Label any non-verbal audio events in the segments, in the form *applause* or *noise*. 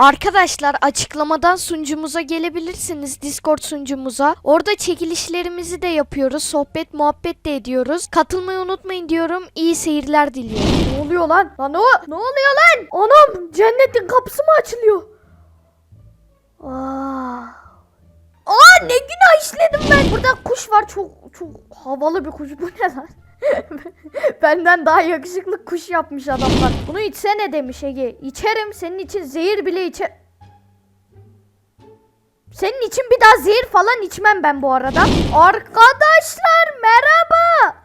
Arkadaşlar açıklamadan sunucumuza gelebilirsiniz Discord sunucumuza. Orada çekilişlerimizi de yapıyoruz. Sohbet muhabbet de ediyoruz. Katılmayı unutmayın diyorum. İyi seyirler diliyorum. Ne oluyor lan? Lan o ne oluyor lan? Anam cennetin kapısı mı açılıyor? Aa. Aa ne günah işledim ben. Burada kuş var çok çok havalı bir kuş. Bu ne lan? *laughs* Benden daha yakışıklı kuş yapmış adamlar. Bunu içsene demiş Ege. İçerim senin için zehir bile içe... Senin için bir daha zehir falan içmem ben bu arada. Arkadaşlar merhaba.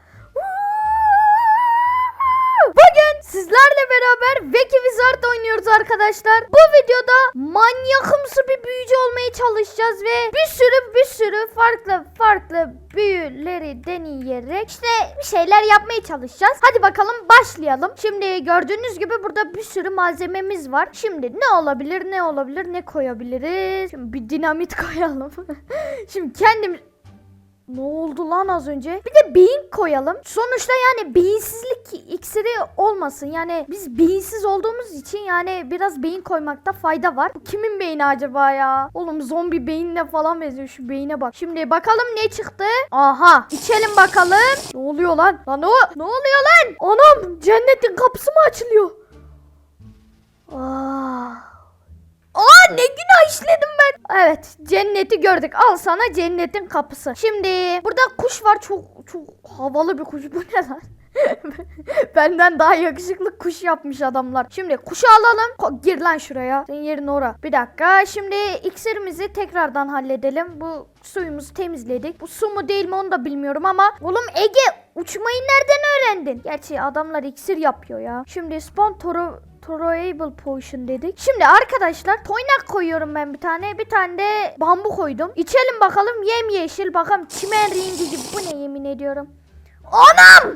Bugün sizlerle beraber Veki Wizard oynuyoruz arkadaşlar. Bu videoda manyakımsı bir büyücü olmaya çalışacağız ve bir sürü bir sürü farklı farklı büyüleri deneyerek işte bir şeyler yapmaya çalışacağız. Hadi bakalım başlayalım. Şimdi gördüğünüz gibi burada bir sürü malzememiz var. Şimdi ne olabilir ne olabilir ne koyabiliriz? Şimdi bir dinamit *laughs* koyalım. Şimdi kendimiz ne oldu lan az önce? Bir de beyin koyalım. Sonuçta yani beyinsizlik iksiri olmasın. Yani biz beyinsiz olduğumuz için yani biraz beyin koymakta fayda var. Bu kimin beyni acaba ya? Oğlum zombi beyinle falan benziyor şu beyine bak. Şimdi bakalım ne çıktı? Aha içelim bakalım. Ne oluyor lan? Lan o ne oluyor lan? Anam cennetin kapısı mı açılıyor? Aa. Aa ne günah işledim. Evet cenneti gördük. Al sana cennetin kapısı. Şimdi burada kuş var çok çok havalı bir kuş. *laughs* Bu ne lan? Benden daha yakışıklı kuş yapmış adamlar. Şimdi kuşu alalım. Ko- gir lan şuraya. Senin yerin ora. Bir dakika. Şimdi iksirimizi tekrardan halledelim. Bu suyumuzu temizledik. Bu su mu değil mi onu da bilmiyorum ama. Oğlum Ege uçmayı nereden öğrendin? Gerçi adamlar iksir yapıyor ya. Şimdi spawn toru Throwable potion dedik. Şimdi arkadaşlar toynak koyuyorum ben bir tane. Bir tane de bambu koydum. İçelim bakalım yem yeşil. Bakalım çimen rengi gibi. Bu ne yemin ediyorum. Anam! *laughs*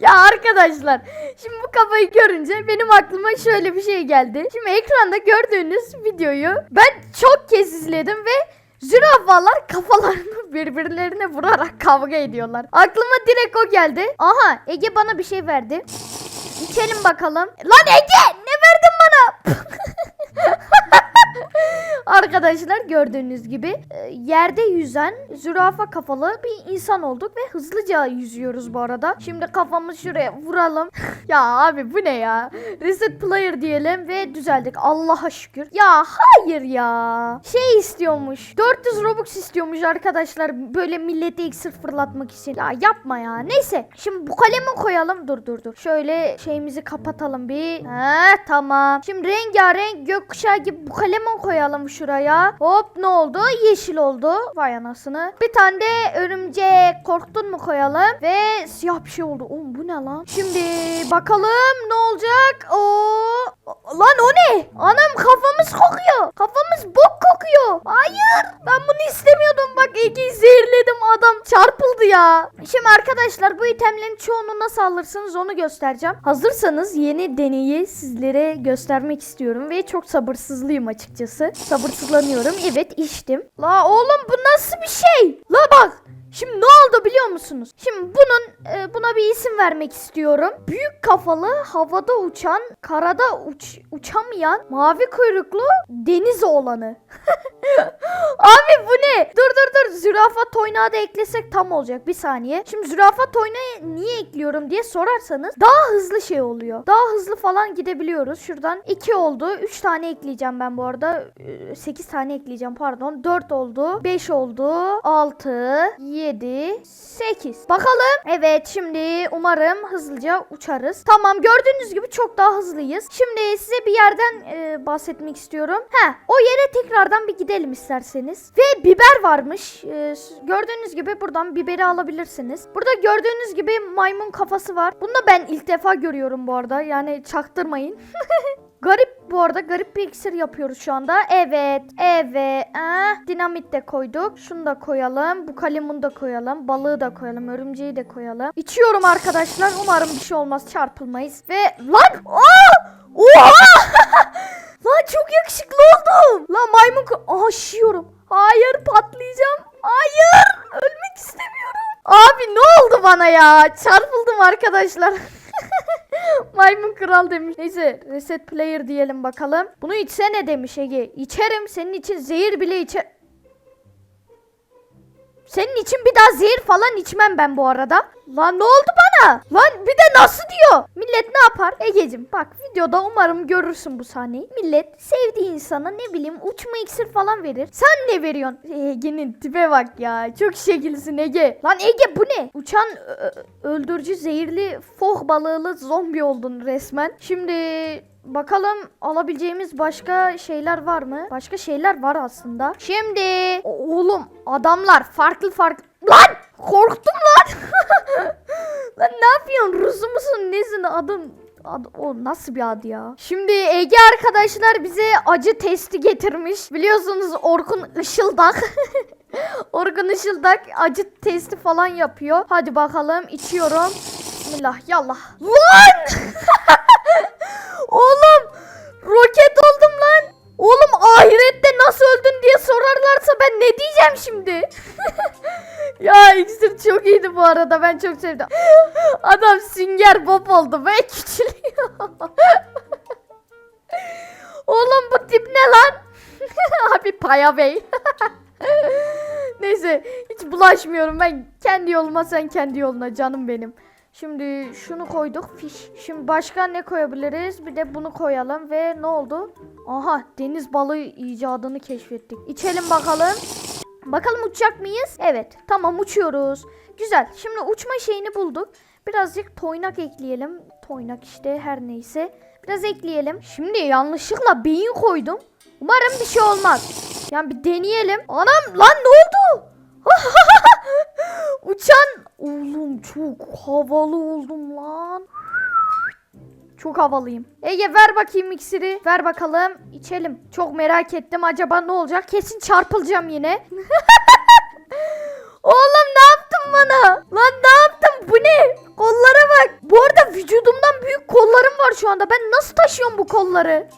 ya arkadaşlar şimdi bu kafayı görünce benim aklıma şöyle bir şey geldi. Şimdi ekranda gördüğünüz videoyu ben çok kez izledim ve zürafalar kafalarını *laughs* birbirlerine vurarak kavga ediyorlar. Aklıma direkt o geldi. Aha Ege bana bir şey verdi. İçelim bakalım. Lan Ege Arkadaşlar gördüğünüz gibi e, yerde yüzen zürafa kafalı bir insan olduk ve hızlıca yüzüyoruz bu arada. Şimdi kafamızı şuraya vuralım. *laughs* ya abi bu ne ya? Reset player diyelim ve düzeldik. Allah'a şükür. Ya hayır ya. Şey istiyormuş. 400 Robux istiyormuş arkadaşlar böyle millete iksir fırlatmak için. Ya yapma ya. Neyse. Şimdi bu kalemi koyalım. Dur dur dur. Şöyle şeyimizi kapatalım bir. He tamam. Şimdi rengarenk gökkuşağı gibi bu kalemi koyalım şuraya. Hop ne oldu? Yeşil oldu. Vay anasını. Bir tane de örümcek korktun mu koyalım. Ve siyah bir şey oldu. Oğlum bu ne lan? Şimdi bakalım ne olacak? Oo. Lan o ne? Anam kafamız kokuyor. Kafamız bok kokuyor. Hayır. Ben bunu istemiyordum. Bak Ege'yi zehirledim. Adam çarpıldı ya. Şimdi arkadaşlar bu itemlerin çoğunu nasıl alırsınız onu göstereceğim. Hazırsanız yeni deneyi sizlere göstermek istiyorum. Ve çok sabırsızlıyım açıkçası. Sabırsızlanıyorum. Evet içtim. La oğlum bu nasıl bir şey? La bak. Şimdi ne oldu biliyor musunuz? Şimdi bunun e, buna bir isim vermek istiyorum. Büyük kafalı, havada uçan, karada uç, uçamayan, mavi kuyruklu deniz oğlanı. *laughs* Abi bu ne? Dur dur dur. Zürafa toynağı da eklesek tam olacak. Bir saniye. Şimdi zürafa toynağı niye ekliyorum diye sorarsanız daha hızlı şey oluyor. Daha hızlı falan gidebiliyoruz. Şuradan 2 oldu. 3 tane ekleyeceğim ben bu arada. 8 tane ekleyeceğim pardon. 4 oldu. 5 oldu. 6 7 8. Bakalım. Evet şimdi umarım hızlıca uçarız. Tamam gördüğünüz gibi çok daha hızlıyız. Şimdi size bir yerden e, bahsetmek istiyorum. He o yere tekrardan bir gidelim isterseniz. Ve biber varmış. E, gördüğünüz gibi buradan biberi alabilirsiniz. Burada gördüğünüz gibi maymun kafası var. Bunu da ben ilk defa görüyorum bu arada. Yani çaktırmayın. *laughs* Garip bu arada garip bir iksir yapıyoruz şu anda. Evet. Evet. Ah, dinamit de koyduk. Şunu da koyalım. Bu kalemunu da koyalım. Balığı da koyalım. Örümceği de koyalım. İçiyorum arkadaşlar. Umarım bir şey olmaz. Çarpılmayız. Ve lan! Aa! Oha! *laughs* lan çok yakışıklı oldum. Lan maymun Aha şiyorum. Hayır patlayacağım. Hayır. Ölmek istemiyorum. Abi ne oldu bana ya? Çarpıldım arkadaşlar. *laughs* Maymun kral demiş. Neyse reset player diyelim bakalım. Bunu içsene demiş Ege. İçerim senin için zehir bile içer. Senin için bir daha zehir falan içmem ben bu arada. Lan ne oldu bana? Lan bir de nasıl diyor? Millet ne yapar? Egecim bak videoda umarım görürsün bu sahneyi. Millet sevdiği insana ne bileyim uçma iksir falan verir. Sen ne veriyorsun? Ege'nin tipe bak ya. Çok şekilsin Ege. Lan Ege bu ne? Uçan öldürücü zehirli foh balığılı zombi oldun resmen. Şimdi Bakalım alabileceğimiz başka şeyler var mı? Başka şeyler var aslında. Şimdi O- oğlum adamlar farklı farklı lan korktum lan. *laughs* lan ne yapıyorsun? Rusu musun? Nesin adın? Ad, o nasıl bir ad ya? Şimdi Ege arkadaşlar bize acı testi getirmiş. Biliyorsunuz Orkun Işıldak. *laughs* Orkun Işıldak acı testi falan yapıyor. Hadi bakalım içiyorum. Bismillah yallah. Lan! *laughs* Oğlum roket. Oğlum ahirette nasıl öldün diye sorarlarsa ben ne diyeceğim şimdi? *laughs* ya iksir çok iyiydi bu arada ben çok sevdim. *gasps* Adam sünger bob oldu ve *laughs* küçülüyor. *laughs* Oğlum bu tip ne lan? Abi Paya Bey. Neyse hiç bulaşmıyorum ben kendi yoluma sen kendi yoluna canım benim. Şimdi şunu koyduk fiş. Şimdi başka ne koyabiliriz? Bir de bunu koyalım ve ne oldu? Aha deniz balığı icadını keşfettik. İçelim bakalım. Bakalım uçacak mıyız? Evet tamam uçuyoruz. Güzel şimdi uçma şeyini bulduk. Birazcık toynak ekleyelim. Toynak işte her neyse. Biraz ekleyelim. Şimdi yanlışlıkla beyin koydum. Umarım bir şey olmaz. Yani bir deneyelim. Anam lan ne oldu? *laughs* Uçan oğlum çok havalı oldum lan. Çok havalıyım. Ege ver bakayım iksiri. Ver bakalım. içelim. Çok merak ettim. Acaba ne olacak? Kesin çarpılacağım yine. *laughs* Oğlum ne yaptın bana? Lan ne yaptın? Bu ne? Kollara bak. Bu arada vücudumdan büyük kollarım var şu anda. Ben nasıl taşıyorum bu kolları?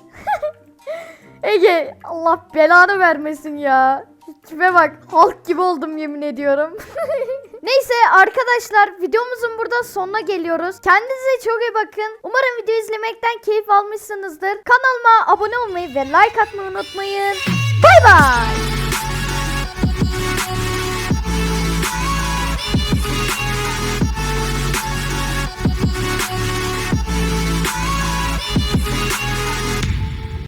*laughs* Ege Allah belanı vermesin ya. Tipe bak halk gibi oldum yemin ediyorum. *laughs* Neyse arkadaşlar videomuzun burada sonuna geliyoruz. Kendinize çok iyi bakın. Umarım video izlemekten keyif almışsınızdır. Kanalıma abone olmayı ve like atmayı unutmayın. Bay bay.